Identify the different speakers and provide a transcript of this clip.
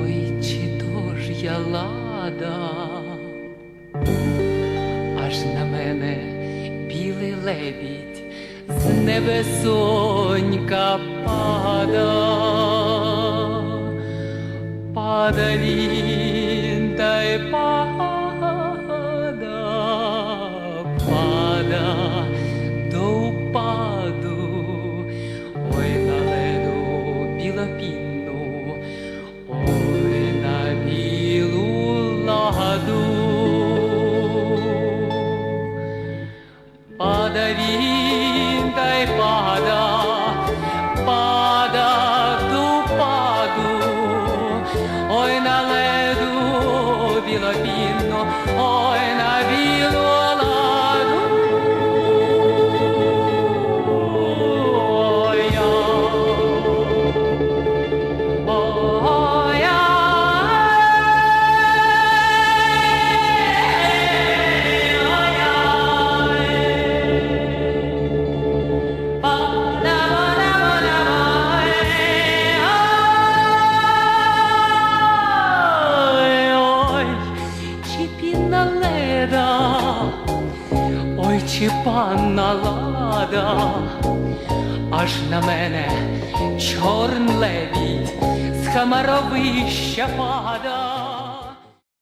Speaker 1: ой, чи то я лада, аж на мене білий лебідь з небесонька пада, пада він та й пада, Пада він та й пада, пада до паду, ой на чи панна лада, аж на мене чорн лебідь з хамаровища пада.